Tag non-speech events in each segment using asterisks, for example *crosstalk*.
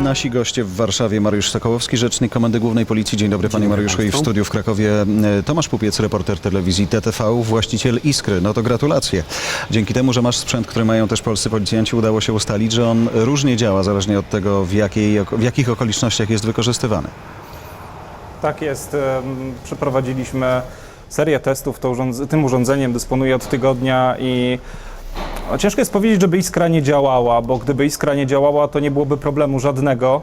Nasi goście w Warszawie, Mariusz Sokołowski, rzecznik Komendy Głównej Policji. Dzień dobry panie Mariuszu i w studiu w Krakowie e, Tomasz Pupiec, reporter telewizji TTV, właściciel Iskry. No to gratulacje. Dzięki temu, że masz sprzęt, który mają też polscy policjanci, udało się ustalić, że on różnie działa, zależnie od tego, w, jakiej, w jakich okolicznościach jest wykorzystywany. Tak jest. Przeprowadziliśmy serię testów. To tym urządzeniem dysponuję od tygodnia i no, ciężko jest powiedzieć, żeby iskra nie działała, bo gdyby iskra nie działała, to nie byłoby problemu żadnego.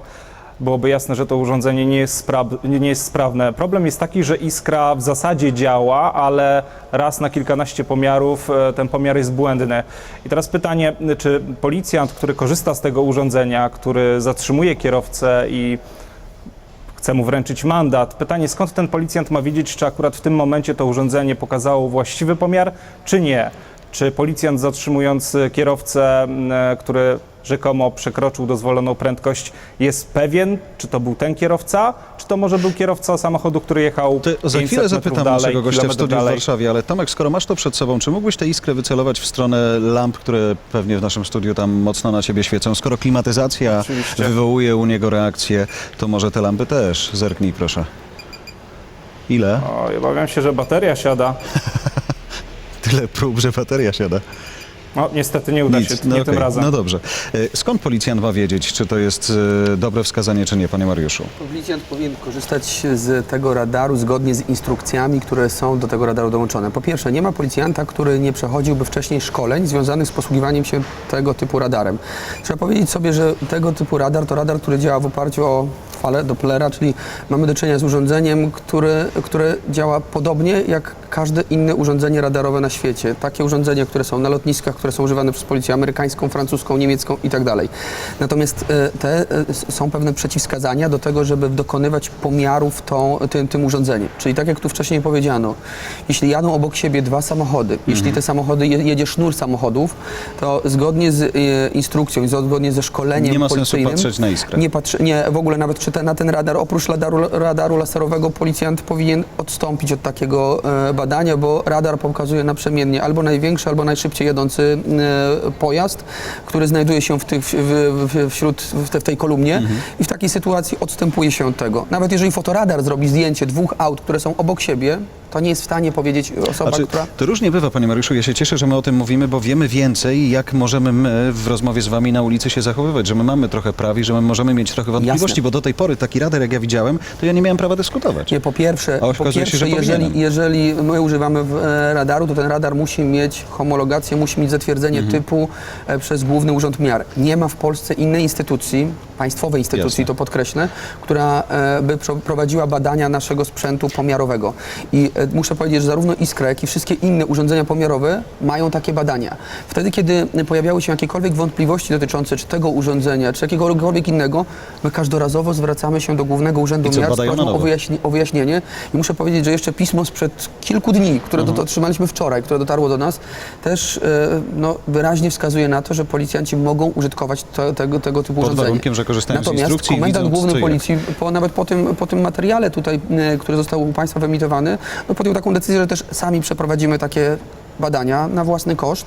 Byłoby jasne, że to urządzenie nie jest, nie jest sprawne. Problem jest taki, że iskra w zasadzie działa, ale raz na kilkanaście pomiarów e, ten pomiar jest błędny. I teraz pytanie, czy policjant, który korzysta z tego urządzenia, który zatrzymuje kierowcę i chce mu wręczyć mandat. Pytanie, skąd ten policjant ma wiedzieć, czy akurat w tym momencie to urządzenie pokazało właściwy pomiar, czy nie? Czy policjant zatrzymując e, kierowcę, e, który rzekomo przekroczył dozwoloną prędkość, jest pewien, czy to był ten kierowca, czy to może był kierowca samochodu, który jechał Ty, za 500 chwilę zapytam dalej, naszego gościa w studiu w dalej. Warszawie, ale Tomek, skoro masz to przed sobą, czy mógłbyś tę iskrę wycelować w stronę lamp, które pewnie w naszym studiu tam mocno na ciebie świecą? Skoro klimatyzacja Oczywiście. wywołuje u niego reakcję, to może te lampy też. Zerknij proszę. Ile? O, ja obawiam się, że bateria siada. *laughs* Tyle prób, że bateria siada. No, niestety nie uda się, nie tym okej, razem. No dobrze. E, Skąd policjant ma wiedzieć, czy to jest e, dobre wskazanie, czy nie, panie Mariuszu? Policjant powinien korzystać z tego radaru zgodnie z instrukcjami, które są do tego radaru dołączone. Po pierwsze, nie ma policjanta, który nie przechodziłby wcześniej szkoleń związanych z posługiwaniem się tego typu radarem. Trzeba powiedzieć sobie, że tego typu radar to radar, który działa w oparciu o falę Dopplera, czyli mamy do czynienia z urządzeniem, które, które działa podobnie jak każde inne urządzenie radarowe na świecie. Takie urządzenia, które są na lotniskach, które są używane przez policję amerykańską, francuską, niemiecką i tak dalej. Natomiast e, te e, są pewne przeciwwskazania do tego, żeby dokonywać pomiarów tą, tym, tym urządzeniem. Czyli tak jak tu wcześniej powiedziano, jeśli jadą obok siebie dwa samochody, jeśli te samochody, je, jedzie sznur samochodów, to zgodnie z e, instrukcją i zgodnie ze szkoleniem Nie ma sensu policyjnym, patrzeć na iskrę. nie patrzy, nie, w ogóle nawet czy na ten radar, oprócz radaru, radaru laserowego policjant powinien odstąpić od takiego e, badania, bo radar pokazuje naprzemiennie albo największy, albo najszybciej jadący e, pojazd, który znajduje się w tych, w, w, wśród, w, te, w tej kolumnie i w takiej sytuacji odstępuje się od tego. Nawet jeżeli fotoradar zrobi zdjęcie dwóch aut, które są obok siebie, to nie jest w stanie powiedzieć osoba, Znaczy, która... to różnie bywa, panie Mariuszu. Ja się cieszę, że my o tym mówimy, bo wiemy więcej, jak możemy my w rozmowie z wami na ulicy się zachowywać, że my mamy trochę praw i że my możemy mieć trochę wątpliwości, Jasne. bo do tej pory taki radar, jak ja widziałem, to ja nie miałem prawa dyskutować. Nie, po pierwsze, A po okazuje się, pierwsze że jeżeli, powinienem. jeżeli my używamy w, e, radaru, to ten radar musi mieć homologację, musi mieć zatwierdzenie Mhm. typu e, przez Główny Urząd Miar. Nie ma w Polsce innej instytucji, państwowej instytucji, Jasne. to podkreślę, która e, by pro- prowadziła badania naszego sprzętu pomiarowego. I e, muszę powiedzieć, że zarówno Iskra, jak i wszystkie inne urządzenia pomiarowe mają takie badania. Wtedy, kiedy pojawiały się jakiekolwiek wątpliwości dotyczące czy tego urządzenia, czy jakiegokolwiek innego, my każdorazowo zwracamy się do Głównego Urzędu Miar z prośbą o wyjaśnienie, o wyjaśnienie. I muszę powiedzieć, że jeszcze pismo sprzed kilku dni, które Mhm. otrzymaliśmy wczoraj, które dotarło do nas, też e, no, wyraźnie wskazuje na to, że policjanci mogą użytkować tego, tego typu Pod urządzenie. warunkiem, że korzystają z Natomiast instrukcji i komendant główny policji, po, nawet po tym, po tym materiale tutaj, e, który został u Państwa wyemitowany, no, podjął taką decyzję, że też sami przeprowadzimy takie badania na własny koszt.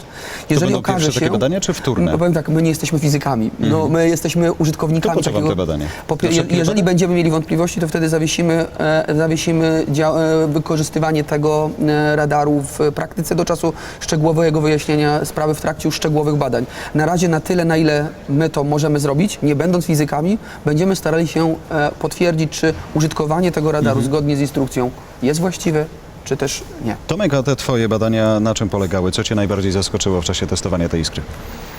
To będą pierwsze takie badania, czy wtórne? No, powiem tak, my nie jesteśmy fizykami. No, my jesteśmy użytkownikami To takiego... te badania? Po, je, jeżeli wypadek? będziemy mieli wątpliwości, to wtedy zawiesimy, e, zawiesimy e, wykorzystywanie tego e, radaru w praktyce do czasu szczegółowego wyjaśnienia sprawy w trakcie szczegółowych badań. Na razie na tyle, na ile my to możemy zrobić, nie będąc fizykami, będziemy starali się e, potwierdzić, czy użytkowanie tego radaru Mhm. zgodnie z instrukcją jest właściwe, czy też nie. Tomek, a te twoje badania na czym polegały? Co cię najbardziej zaskoczyło w czasie testowania tej iskry?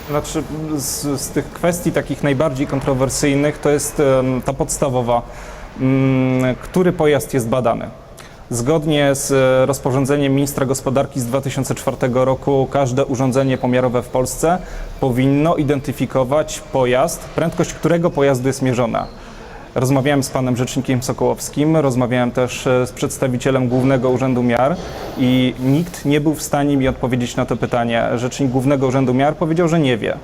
Znaczy, z, z tych kwestii takich najbardziej kontrowersyjnych to jest em, ta podstawowa, mm, który pojazd jest badany. Zgodnie z e, rozporządzeniem ministra gospodarki z 2004 roku każde urządzenie pomiarowe w Polsce powinno identyfikować pojazd, prędkość którego pojazdu jest mierzona. Rozmawiałem z panem rzecznikiem Sokołowskim, rozmawiałem też e, z przedstawicielem Głównego Urzędu Miar i nikt nie był w stanie mi odpowiedzieć na to pytanie. Rzecznik Głównego Urzędu Miar powiedział, że nie wie.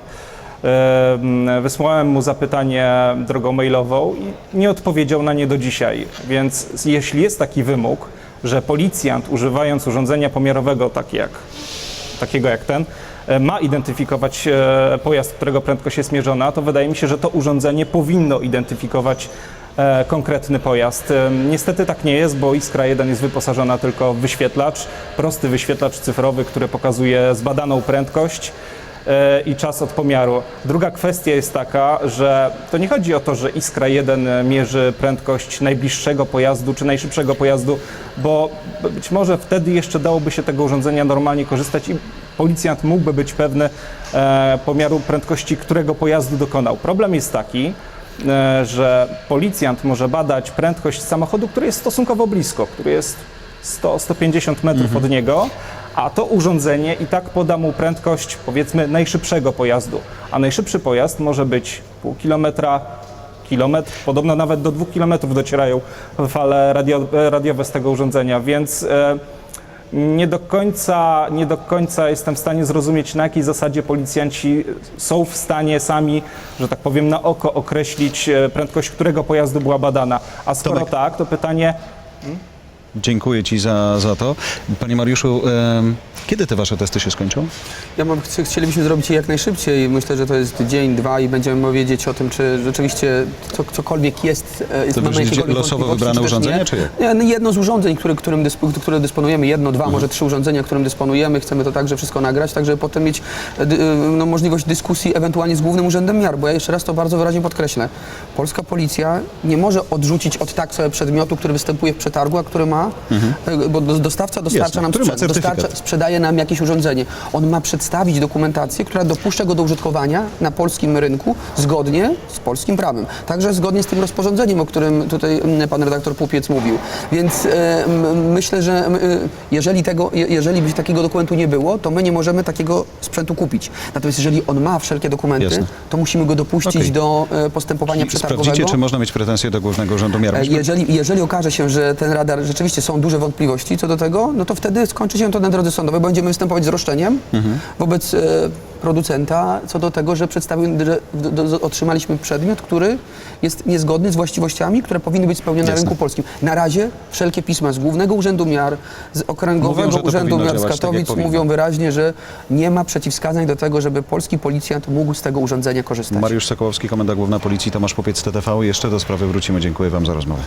Wysłałem mu zapytanie drogą mailową i nie odpowiedział na nie do dzisiaj. Więc jeśli jest taki wymóg, że policjant używając urządzenia pomiarowego tak jak, takiego jak ten, e, ma identyfikować e, pojazd, którego prędkość jest mierzona, to wydaje mi się, że to urządzenie powinno identyfikować e, konkretny pojazd. Niestety tak nie jest, bo Iskra 1 jest wyposażona tylko w wyświetlacz, prosty wyświetlacz cyfrowy, który pokazuje zbadaną prędkość i czas od pomiaru. Druga kwestia jest taka, że to nie chodzi o to, że Iskra 1 mierzy prędkość najbliższego pojazdu czy najszybszego pojazdu, bo być może wtedy jeszcze dałoby się tego urządzenia normalnie korzystać i policjant mógłby być pewny e, pomiaru prędkości, którego pojazdu dokonał. Problem jest taki, e, że policjant może badać prędkość samochodu, który jest stosunkowo blisko, który jest 100-150 metrów od niego, a to urządzenie i tak poda mu prędkość powiedzmy najszybszego pojazdu, a najszybszy pojazd może być pół kilometra, kilometr, podobno nawet do dwóch kilometrów docierają fale radio, e, radiowe z tego urządzenia, więc e, nie do, końca, nie do końca jestem w stanie zrozumieć, na jakiej zasadzie policjanci są w stanie sami, że tak powiem, na oko określić e, prędkość którego pojazdu była badana. A skoro Tomek. tak, to pytanie, Dziękuję Ci za, za to. Panie Mariuszu, kiedy te Wasze testy się skończą? Ja mam, chci- chcielibyśmy zrobić je jak najszybciej. Myślę, że to jest dzień, dwa i będziemy wiedzieć o tym, czy rzeczywiście co, cokolwiek jest. e, jest To będziecie losowo wybrane czy urządzenie, nie. czy jak? Nie, no jedno z urządzeń, które, którym dyspo, które dysponujemy, jedno, dwa, Mhm. może trzy urządzenia, którym dysponujemy. Chcemy to także wszystko nagrać, tak żeby potem mieć e, e, no, możliwość dyskusji ewentualnie z Głównym Urzędem Miar, bo ja jeszcze raz to bardzo wyraźnie podkreślę. Polska policja nie może odrzucić od tak sobie przedmiotu, który występuje w przetargu, a który ma, e, bo do- dostawca dostarcza Jasne, nam certyfikat. dostarcza, sprzedaje nam jakieś urządzenie. On ma przedstawić dokumentację, która dopuszcza go do użytkowania na polskim rynku zgodnie z polskim prawem. Także zgodnie z tym rozporządzeniem, o którym tutaj mm, pan redaktor Pupiec mówił. Więc e, myślę, że e, jeżeli, tego, je- jeżeli by takiego dokumentu nie było, to my nie możemy takiego sprzętu kupić. Natomiast jeżeli on ma wszelkie dokumenty, Jasne. to musimy go dopuścić Okej. do e, postępowania przetargowego. Sprawdzicie, czy można mieć pretensje do Głównego Urzędu Miar. Jeżeli, jeżeli okaże się, że ten radar rzeczywiście są duże wątpliwości co do tego, no to wtedy skończy się to na drodze sądowej. Będziemy występować z roszczeniem wobec e, producenta co do tego, że przedstawił, że do, do, otrzymaliśmy przedmiot, który jest niezgodny z właściwościami, które powinny być spełnione na Jasne. rynku polskim. Na razie wszelkie pisma z Głównego Urzędu Miar, z Okręgowego Mówią, Urzędu Miar z tak, Katowic powinno. mówią wyraźnie, że nie ma przeciwwskazań do tego, żeby polski policjant mógł z tego urządzenia korzystać. Mariusz Sokołowski, Komenda Główna Policji, Tomasz Popiec, TTV. Jeszcze do sprawy wrócimy. Dziękuję Wam za rozmowę.